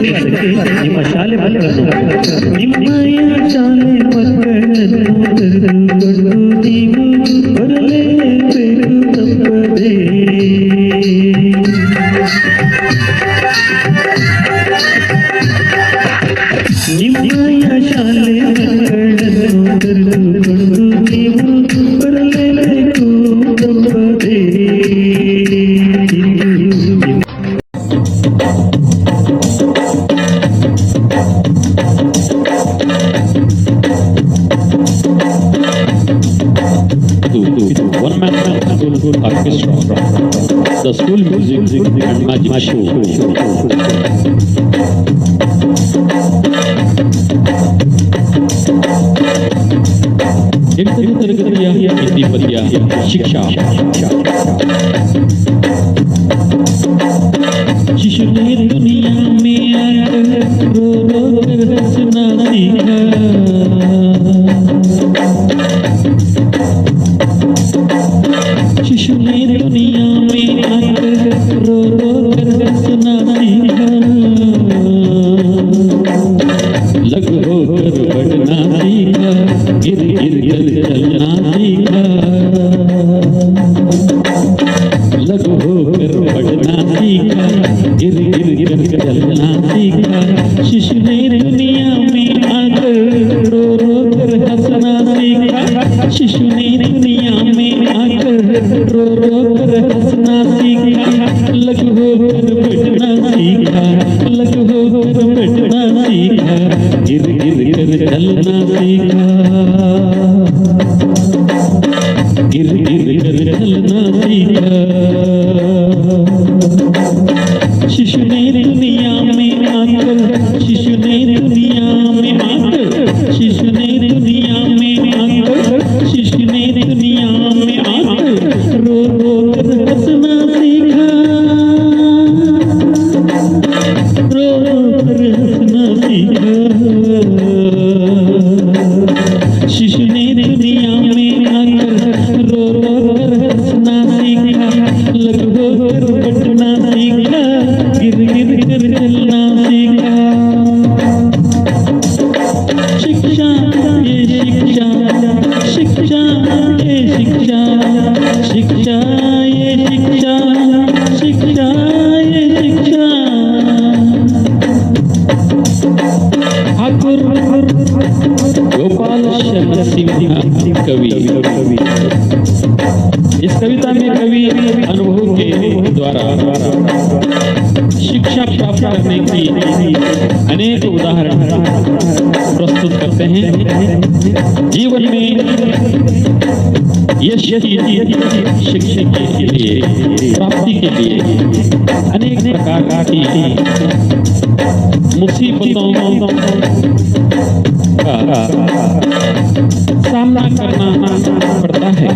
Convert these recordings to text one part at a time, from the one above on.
ಅರ್ಪಿಸಕ್ಕೆ ನಿಮ್ಮ ಶಾಲೆ ಮಕ್ಕಳನ್ನು ನಿಮ್ಮಯ ಶಾಲೆ ಮಕ್ಕಳನ್ನು ಕರೆದುಕೊಂಡು ನೀವು ಬರಲೇಬೇಕು ತಪ್ಪದೇ. to, to one man orchestra, the school music and magic show. ಎಂಟನೇ ತರಗತಿಯ ಇತಿಪತಿಯ ಶಿಕ್ಷಾ गिर गिर कर चलना सीखा शिक्षा ये शिक्षा शिक्षा ये शिक्षा शिक्षा ये शिक्षा शिक्षा ये शिक्षा ठाकुर गोपाल शरण सिंह कवि इस कविता में कवि अनुभव के द्वारा शिक्षा प्राप्त करने की अनेक उदाहरण प्रस्तुत करते हैं। जीवन में यश शिक्षा के लिए, प्राप्ति के लिए अनेक प्रकार की मुसीबतों का सामना करना पड़ता है।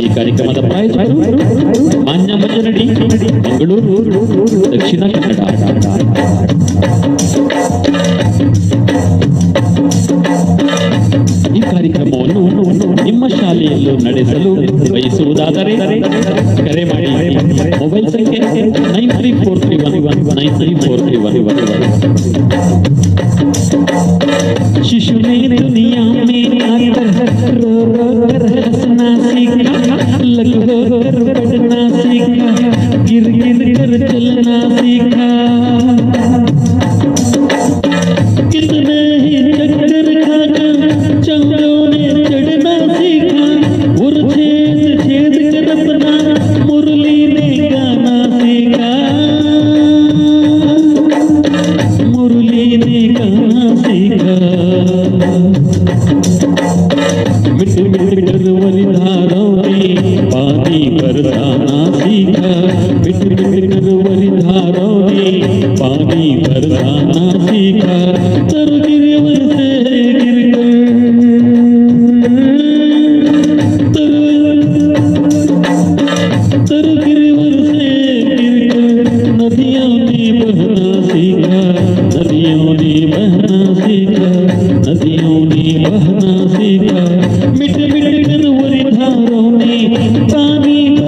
ಈ ಕಾರ್ಯಕ್ರಮದ ಪ್ರಾಯೋಜಕರು ಮಾನ್ಯ ಮಂಜನಡಿ ಬೆಂಗಳೂರು, ದಕ್ಷಿಣ ಕನ್ನಡ. ಈ ಕಾರ್ಯಕ್ರಮವನ್ನು ನಿಮ್ಮ ಶಾಲೆಯಲ್ಲೂ ನಡೆಸಲು ಬಯಸುವುದಾದರೆ ಕರೆ ಮಾಡಿ. ಮೊಬೈಲ್ ಸಂಖ್ಯೆ nine three four three one one nine three four three one. One शिशु चढ़ना सीखा। और छेद छेद कर मुरली ने गाना सीखा। मुरली ने गाना सीखा। मिट कर वरिधारों ने पानी बरसाना सीखा। मिट मिट वरिधारों ने पानी बरसाना सीखा तर गिरवर से गिर तर गिरवर गिर बहना सीखा नदियों ने बहना सीखा मिट मिट कर धारों ने पानी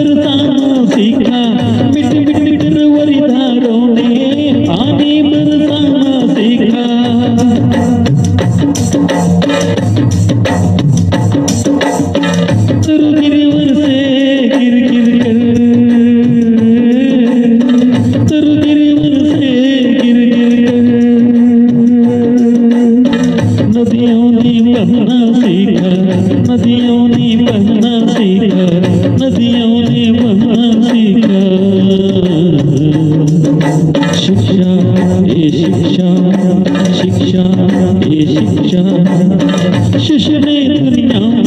शिक्षा ये शिक्षा शिष्य ने दुनिया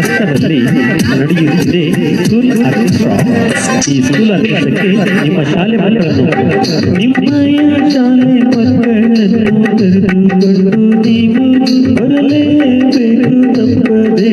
ನಿಮ್ಮ ಹಸ್ತದಲ್ಲಿ ನಡೆಯುತ್ತಿದೆ ಸ್ಕೂಲ್ ಆರ್ಕೆಸ್ಟ್ರಾ ಈ ಸ್ಕೂಲ್ ಆರ್ಕೆಸ್ಟ್ರಾಕ್ಕೆ ನಿಮ್ಮ ಶಾಲೆ ಮಕ್ಕಳನ್ನು ನಿಮ್ಮಯ ಶಾಲೆ ಮಕ್ಕಳನ್ನು ಕರೆದುಕೊಂಡು ನೀವು ಬರಲೇಬೇಕು ತಪ್ಪದೇ